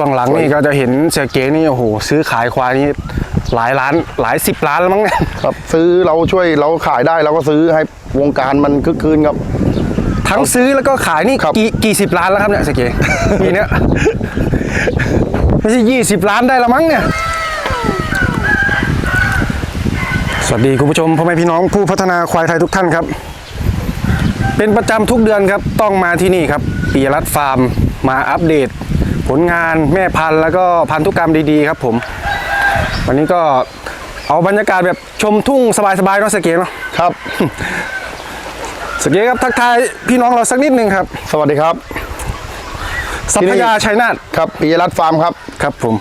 ช่วงหลังนี่ก็จะเห็นเสียเก๋นี่โอ้โหซื้อขายควายนี่หลายล้านหลายสิบล้านแล้วมั้งเนี่ยครับ ซื้อเราช่วยเราขายได้เราก็ซื้อให้วงการมันคึกคืนครับ ทั้งซื้อแล้วก็ขายนี่ครับ กี่กี่สิบล้านแล้วครับเนี่ยเสียเก๋ปีเนี้ยไม่ใช่ยี่สิบล้านได้แล้วมั้งเนี่ย สวัสดีคุณผู้ชมพ่อแม่พี่น้องผู้พัฒนาควายไทยทุกท่านครับ เป็นประจำทุกเดือนครับต้องมาที่นี่ครับปียรัตน์ฟาร์มมาอัปเดต ผลงานแม่พันธุ์แล้วก็พันธุกรรมดีๆครับผม วันนี้ก็เอาบรรยากาศแบบชมทุ่งสบายๆเนาะสเกตเนาะครับ สเกตครับทักทายพี่น้องเราสักนิดนึงครับ สวัสดีครับสัพยาชัยนาทครับปิยรัตน์ฟาร์มครับครับผม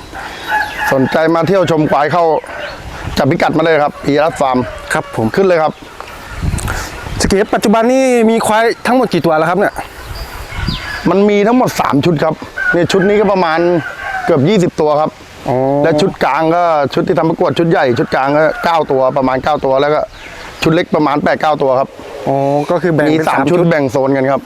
สนใจมาเที่ยวชมควายเข้าจับพิกัดมาเลยครับปิยรัตน์ฟาร์มครับผมขึ้นเลยครับสเกตปัจจุบันนี้มีควายทั้งหมดกี่ตัวแล้วครับเนี่ยมันมีทั้งหมด 3 ชุดครับ นี่ชุดนี้ก็ประมาณเกือบ 20 ตัวครับ อ๋อและชุดกลางก็ชุดที่ทำประกวดชุดใหญ่ชุดกลางก็9ตัวประมาณ 9 ตัวแล้วก็ชุดเล็กประมาณ 8 9 ตัวครับ อ๋อก็คือแบ่งมีเป็นสามชุดแบ่งโซนกันครับ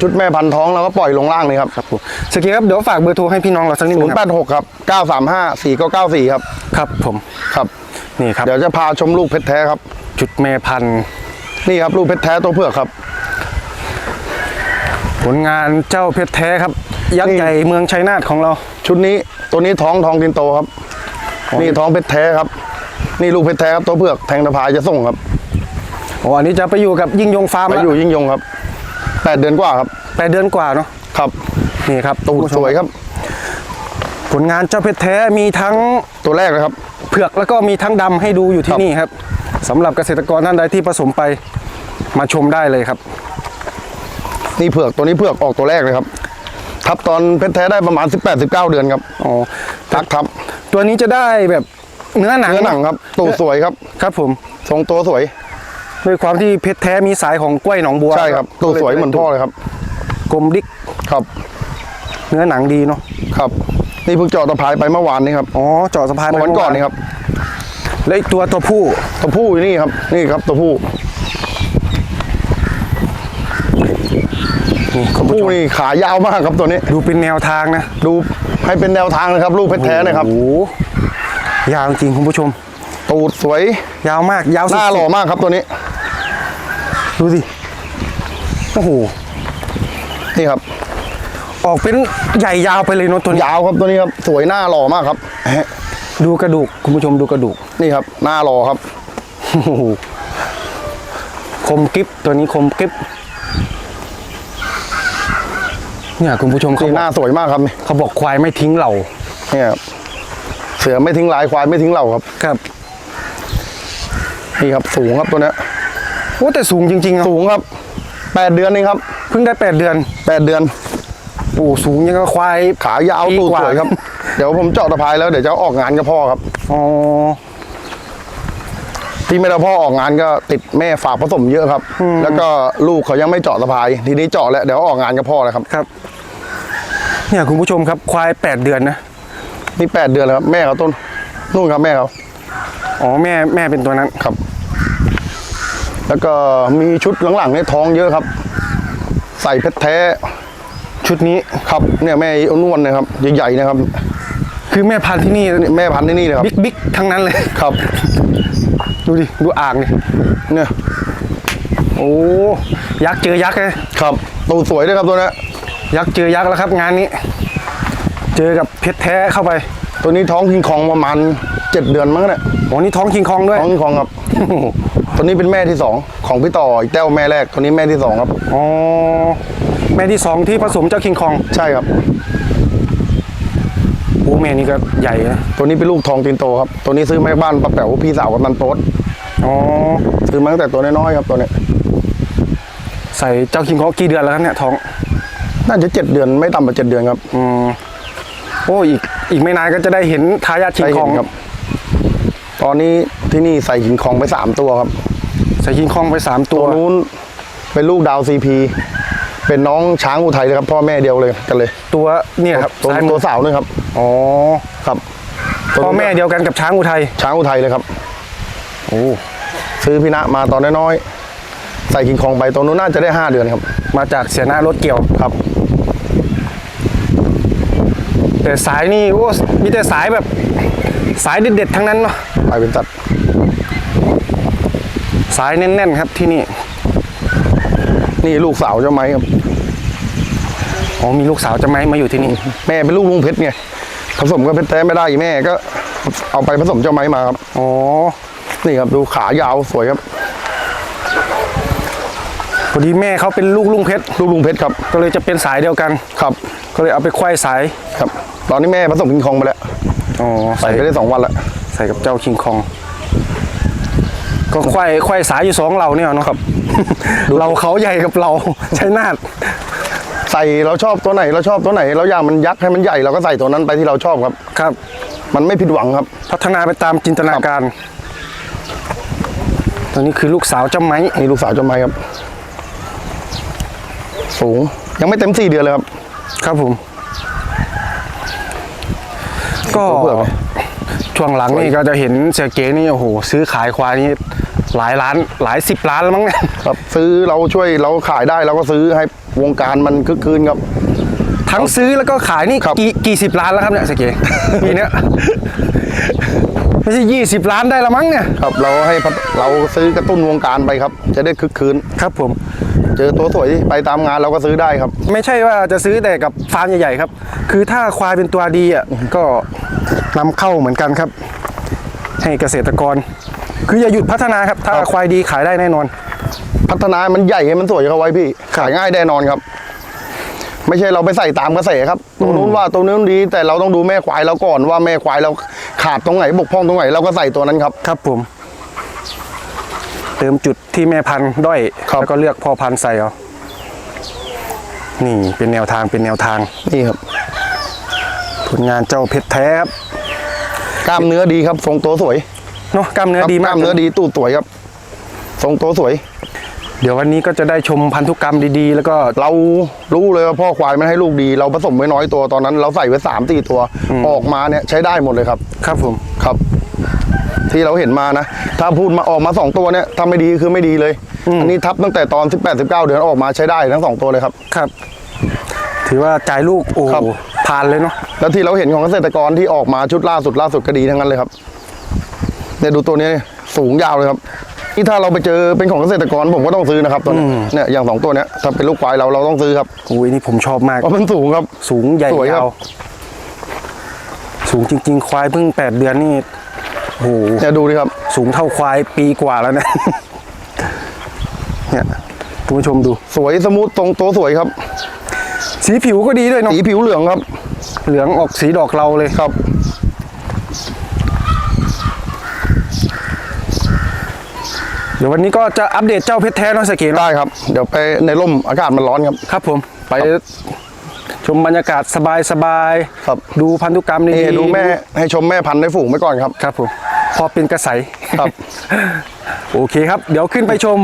ชุดแม่พันธุ์ท้องเราก็ปล่อยลงล่างเลยครับครับผมสเกตครับเดี๋ยวฝากเบอร์โทรให้พี่น้องเราสักนิดศูนึนงย์คแปรับดหกครับเก้าสามห้าสี่เก้าเก้าสี่ครับครับผมครับ นี่ครับเดี๋ยวจะพาชมลูกเพชรแท้ครับจุดแม่พันธุ์นี่ครับลูกเพชรแท้ตัวเผือกครับ ผลงานเจ้าเพชรแท้ครับ ยักนี่ษ์ใหญ่เมืองชัยนาทของเรา ชุดนี้ตัวนี้ท้องทองตินโตครับ นี่ท้องเพชรแท้ครับ นี่ลูกเพชรแท้ครับตัวเผือกแทงตะพายจะส่งครับอ๋ออันนี้จะไปอยู่กับยิ่งยงฟาร์มไปแล้วอยู่ยิ่งยงครับแปดเดือนกว่าครับแปดเดือนกว่าเนาะครับนี่ครับตูดสวยครับ ผลงานเจ้าเพชรแท้มีทั้งตัวแรกเลยครับ เผือกแล้วก็มีทั้งดำให้ดูอยู่ที่ครับนี่ครับสำหรับเกษตรกรท่านใดที่ผสมไปมาชมได้เลยครับ นี่เผือกตัวนี้เผือกออกตัวแรกเลยครับ ทับตอนเพชรแท้ได้ประมาณ 18 19 เดือนครับอ๋อทักทับตัวนี้จะได้แบบเนื้อหนังเนื้อหนังครับตูดสวยครับครับผมทรงตัวสวยด้วยความที่เพชรแท้มีสายของกล้วยหนองบัวใช่ครับตูดสวยเหมือนพ่อเลยครับกลมดิกครับ เนื้อหนังดีเนาะครับนี่เพิ่งเจาะตะพายไปเมื่อวานนี้ครับอ๋อเจาะสะพานเมื่อวันก่อนนี่ครับแล้วอีกตัวตัวผู้ตัวผู้อยู่นี่ครับนี่ครับตัวผู้ นี่คุณผู้ผู้ชมนี่ขายาวมากครับตัวนี้ ดูเป็นแนวทางนะ ดูให้เป็นแนวทางนะครับ ลูกเพชรแท้นะครับโอ้โหยาวจริงคุณผู้ชม ตูดสวย ยาวมากยาวหสุดน้าหล่อมากครับตัวนี้ ดูสิโอ้โหนี่ครับ ออกเป็นใหญ่ยาวไปเลยเนาะตัวนี้ยาวครับตัวนี้ครับสวยหน้าหล่อมากครับดูกระดูกคุณผู้ชมดูกระดูกนี่ครับ หน้าหล่อครับโอ้โหคมกริบตัวนี้คมกริบ เนี่ยคุณผู้ชมเขานี่บหอกน้าสวยมากครับเขาบอกควายไม่ทิ้งเหล่าเนี่ยครับเสือไม่ทิ้งลายควายไม่ทิ้งเหล่าครับครับนี่ครับ สูงครับตัวเนี้ยโอ้แต่สูงจริงๆเนาะสูงครับแปดเดือนนี่ครับเพิ่งได้แปดเดือนแปดเดือน โอ้สูงยังกับควายขายาวปีตูดกว่าสวยครับ เดี๋ยวผมเจาะตะพายแล้วเดี๋ยวจะเอาออกงานกับพ่อครับ อ๋อ ที่ไม่ได้พ่อออกงานก็ติดแม่ฝากผสมเยอะครับ แล้วก็ลูกเขายังไม่เจาะตะพาย ทีนี้เจาะแล้วเดี๋ยวออกงานกับพ่อแล้วครับครับ เนี่ยคุณผู้ชมครับควายแปดเดือนนะนี่แปดเดือนแล้วครับแม่เขาต้นนู่นครับแม่เขาอ๋อแม่แม่เป็นตัวนั้นครับ แล้วก็มีชุดหลังๆในท้องเยอะครับ ใส่เพชรแท้ชุดนี้ครับเนี่ยแม่อ้วนๆนะครับใหญ่ๆนะครับ คือแม่พันธุ์ที่นี่นี่แม่พันธุ์ที่นี่เลยครับบิ๊กบิ๊กทั้งนั้นเลยครับ ดูดิ ดูอ่างดิเนี่ยโอ้ยักษ์เจอยักษ์เลยครับตูดสวยด้วยครับตัวเนี้ยยักษ์เจอยักษ์แล้วครับงานนี้ เจอกับเพชรแท้เข้าไป ตัวนี้ท้องคิงคองประมาณเจ็ดเดือนมั้งเนี่ยโอ้นี่ท้องคิงคองด้วยท้องคิงคองครับตัวนี้เป็นแม่ที่สองของพี่ต่ออีกแต้วแม่แรกตัวนี้แม่ที่สองครับอ๋อแม่ที่สองที่ผสมเจ้าคิงคองใช่ครับโอ้ แม่นี่ก็ใหญ่นะตัวนี้เป็นลูกทองตินโตครับ ตัวนี้ซื้อมาจากบ้านป้าแป๋วพี่สาวกับนันโต๊ดอ๋อซื้อมาตั้งแต่ตัวน้อยๆครับตัวเนี้ยใส่เจ้าคิงคองกี่เดือนแล้วครับเนี่ยท้อง น่าจะเจ็ดเดือนไม่ต่ำกว่าเจ็ดเดือนครับอืมโอ้อีกอีกไม่นานก็จะได้เห็นทายาทคิงได้คเห็องนครับ ตอนนี้ที่นี่ใส่หินคองไปสามตัวครับ ใส่คิงคองไปสามตัตัววนู้นเป็นลูกดาวซีพีเป็นน้องช้างอุทัยเลยครับ พ่อแม่เดียวเลยกันเลย ตัวเนี่ยครับตัวซ้ายมืตัอวสาวนี่ครับ อ๋อครับพ่อแม่เดียวกันกับช้างอุทัยช้างอุทัยเลยครับโอ้ซื้อพี่ณะมาตอนน้อยๆใส่หินคองไปตัวนู้นน่าจะได้ห้าเดือนครับ มาจากเสียหน้ารถเกี่ยวครับ แต่สายนี่โอ้มีแต่สายแบบสายเด็ดๆทั้งนั้นเนาะไปเป็นตัด สายแน่นๆครับที่นี่ นี่ลูกสาวเจ้าไม้ครับอ๋อมีลูกสาวจะไหมมาอยู่ที่นี่ แม่เป็นลูกลุงเพชรไง ผสมกับเพชรแท้ไม่ได้อีแม่ก็เอาไปผสมเจ้าไม้มาครับ อ๋อ นี่ครับดูขายาวสวยครับพอดีแม่เขาเป็นลูกลุงเพชรลูกลุงเพชรครับ ก็เลยจะเป็นสายเดียวกันครับ ก็เลยเอาไปควายสายครับ ตอนนี้แม่ผสมกิงคองไปแล้วอ๋อใส่ใส่ไปได้สองวันแล้วใส่กับเจ้าคิงคอง ก็ควายควายสายอยู่สองเราเนี่ยเนาะครับ เราเขาใหญ่กับเราใช้นาด ใส่เราชอบตัวไหนเราชอบตัวไหน เราอยากมันยักษ์ให้มันใหญ่เราก็ใส่ตัวนั้นไปที่เราชอบครับ ครับ มันไม่ผิดหวังครับ พัฒนาไปตามจินตนาการ ตัวนี้คือลูกสาวเจ้าไม้นี่ลูกสาวเจ้าไม้ครับ สูงยังไม่เต็มสี่เดือนเลยครับ ครับผม ก็ตัวเผือกไหมช่วงหลังนี่ก็จะเห็นเสียเก๋นี่โอ้โหซื้อขายควายนี่หลายล้านหลายสิบล้านแล้วมั้งเนี่ยครับ ซื้อเราช่วยเราขายได้เราก็ซื้อให้ วงการมันคึกคืนครับ ทั้งซื้อแล้วก็ขายนี่ครับ กี่กี่สิบล้านแล้วครับเนี่ยเสียเก๋ปีเนี้ย ไม่ใช่ยี่สิบล้านได้ละมั้งเนี่ย ครับเราให้พัฒเราซื้อกระตุ้นวงการไปครับ จะได้คึกคืน ครับผม เจอตัวสวยไปตามงานเราก็ซื้อได้ครับ ไม่ใช่ว่าจะซื้อแต่กับฟาร์มใหญ่ๆครับ คือถ้าควายเป็นตัวดีอะก็นำเข้าเหมือนกันครับ ให้เกษตรกร คืออย่าหยุดพัฒนาครับ ถ้าครับควายดีขายได้แน่นอน พัฒนาให้มันใหญ่ให้มันสวยเข้าไว้พี่ ขายง่ายแน่นอนครับ ไม่ใช่เราไปใส่ตามกระแสครับตัวนู้นว่าตัวนู้นดี แต่เราต้องดูแม่ควายเราก่อนว่าแม่ควายเราขาดตรงไหนบกพร่องตรงไหนเราก็ใส่ตัวนั้นครับ ครับผม เติมจุดที่แม่พันธุ์ด้อยครับแล้วก็เลือกพ่อพันธุ์ใส่เอานี่เป็นแนวทางเป็นแนวทางนี่ครับ ผลงานเจ้าเพชรแท้ครับกล้ามเนื้อดีครับทรงตัวสวยเนาะกล้ามเนื้อครับดีกมาล้ากมเนื้อดีตูดสวยครับ ทรงตัวสวย เดี๋ยววันนี้ก็จะได้ชมพันธุกรรมดีๆ แล้วก็เรารู้เลยว่าพ่อควายมันให้ลูกดี เราผสมไว้น้อยตัวตอนนั้น เราใส่ไว้สามสี่ตัวออกมาเนี่ยใช้ได้หมดเลยครับ ครับผมครับ ที่เราเห็นมานะ ถ้าพูดมาออกมาสองตัวเนี่ยถ้าไม่ดีคือไม่ดีเลยอันนี้ทับตั้งแต่ตอน18 19เดือนออกมาใช้ได้ทั้งสองตัวเลยครับครับ ถือว่าจ่ายลูกโอ้โหครับผ่านเลยเนาะแล้วที่เราเห็นของเกษตรกรที่ออกมาชุดล่าสุดล่าสุดก็ดีทั้งนั้นเลยครับเนี่ยดูตัวนี้สูงยาวเลยครับ นี่ถ้าเราไปเจอเป็นของเกษตรกรผมก็ต้องซื้อนะครับตัวเนี้ยเนี่ยอย่างสองตัวเนี้ยถ้าเป็นลูกควายเราเราต้องซื้อครับโอ้ยนี่ผมชอบมากเพราะมันสูงครับ สูงใหญ่สวยครัยาบวสูงจริง ๆ ควายเพิ่งแปดเดือนนี่โอ้โหเนี่ยดูดิครับ สูงเท่าควายปีกว่าแล้วนะ เนี่ยคุณผู้ชมดู สวยสมูทตรงตัวสวยครับ สีผิวก็ดีด้วยเนาะสีผิวเหลืองครับ เหลืองออกสีดอกเราเลยครับ เดี๋ยววันนี้ก็จะอัปเดตเจ้าเพชรแท้เน้องสเกตได้ครับ เดี๋ยวไปในร่มอากาศมันร้อนครับ ครับผม ไปชมบรรยากาศสบายๆครับ ดูพันธุกรรมดีนี่ๆดูแม่ให้ชมแม่พันธุ์ในฝูงไว้ก่อนครับ ครับผม พอเป็นกระใสครับ โอเคครับ เดี๋ยวขึ้นไปชม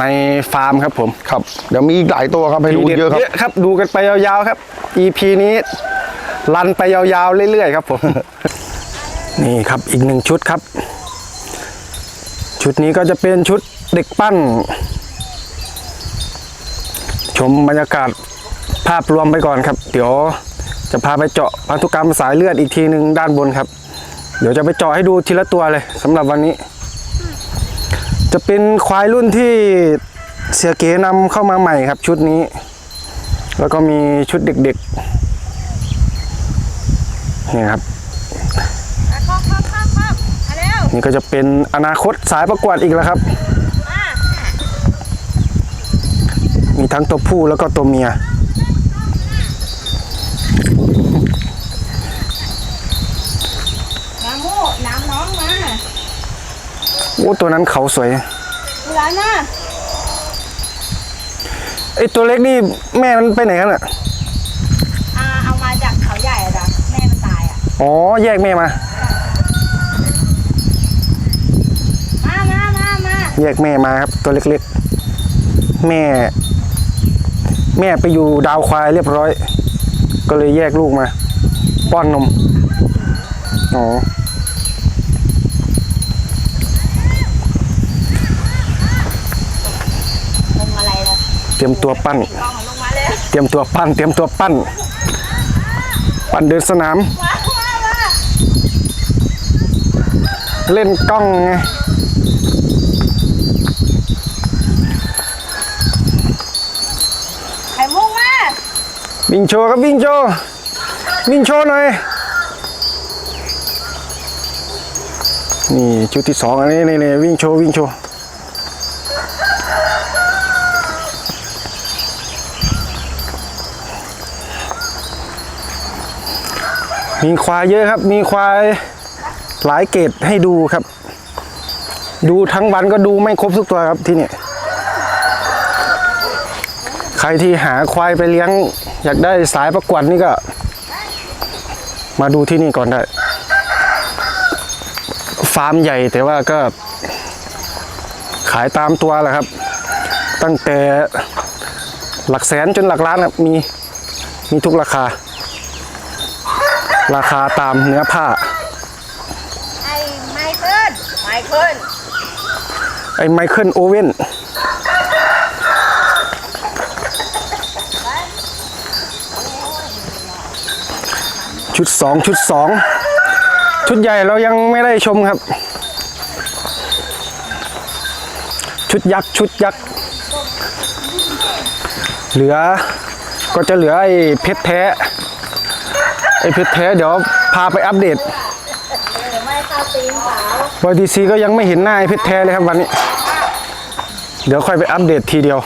ในฟาร์มครับผม ครับ เดี๋ยวมีอีกหลายตัวครับให้ดูทีด็ดเยอะครับครับ ดูกันไปยาวๆครับ EP นี้รันไปยาวๆเรื่อยๆครับผม นี่ครับอีกหนึ่งชุดครับ ชุดนี้ก็จะเป็นชุดเด็กปั้น ชมบรรยากาศภาพรวมไปก่อนครับ เดี๋ยวจะพาไปเจาะพันธุกรรมสายเลือดอีกทีหนึ่งด้านบนครับ เดี๋ยวจะไปเจาะให้ดูทีละตัวเลยสำหรับวันนี้ จะเป็นควายรุ่นที่เสียเก๋นำเข้ามาใหม่ครับ ชุดนี้ แล้วก็มีชุดเด็กๆนี่ครับ นี่ก็จะเป็นอนาคตสายประกวดอีกแล้วครับมามีทั้งตัวผู้แล้วก็ตัวเมีย น้ำมูกน้ำน้องมาโอ้ตัวนั้นเขาสวยเวลานะไอตัวเล็กนี่แม่มันไปไหนกันอะอ่าเอามาจากเขาใหญ่อะจ้ะแม่มันตายอะอ๋อแยกแม่มามามามามา แยกแม่มาครับตัวเล็กๆ แม่ แม่ไปอยู่ดาวควายเรียบร้อย ก็เลยแยกลูกมา ป้อนนมอ๋อลงอะไรล่ะเตรียมตัวปั้นกล้องเอาลงมาเลยเตรียมตัวปั้น เตรียมตัวปั้น ปั่นเดินสนามว้าวว้าวว้าวเล่นกล้องไง ไข่มุกมา วิ่งโชว์ครับวิ่งโชว์วิ่งโชว์หน่อย นี่ชุดที่สองอันนี้นี่นี่วิ่งโชว์วิ่งโชว์มีควายเยอะครับ มีควายหลายเกรดให้ดูครับ ดูทั้งวันก็ดูไม่ครบทุกตัวครับที่นี่ ใครที่หาควายไปเลี้ยง อยากได้สายประกวดนี่ก็ มาดูที่นี่ก่อนได้ ฟาร์มใหญ่แต่ว่าก็ ขายตามตัวแหละครับ ตั้งแต่หลักแสนจนหลักล้านครับมีมีทุกราคา ราคาตามเนื้อผ้า ไอ้ไมเคิลไมเคิลไอ้ไมเคิลโอเว่น ชุดสองชุดสองชุดใหญ่เรายังไม่ได้ชมครับ ชุดยักษ์ชุดยักษ์เหลือก็จะเหลือไอ้เพชรแท้ไอ้เพชรแท้เดี๋ยวพาไปอัปเดตไม่เข้าตีซีก็ยังไม่เห็นหน้าไอ้เพชรแท้เลยครับวันนี้ เดี๋ยวค่อยไปอัปเดตทีเดียว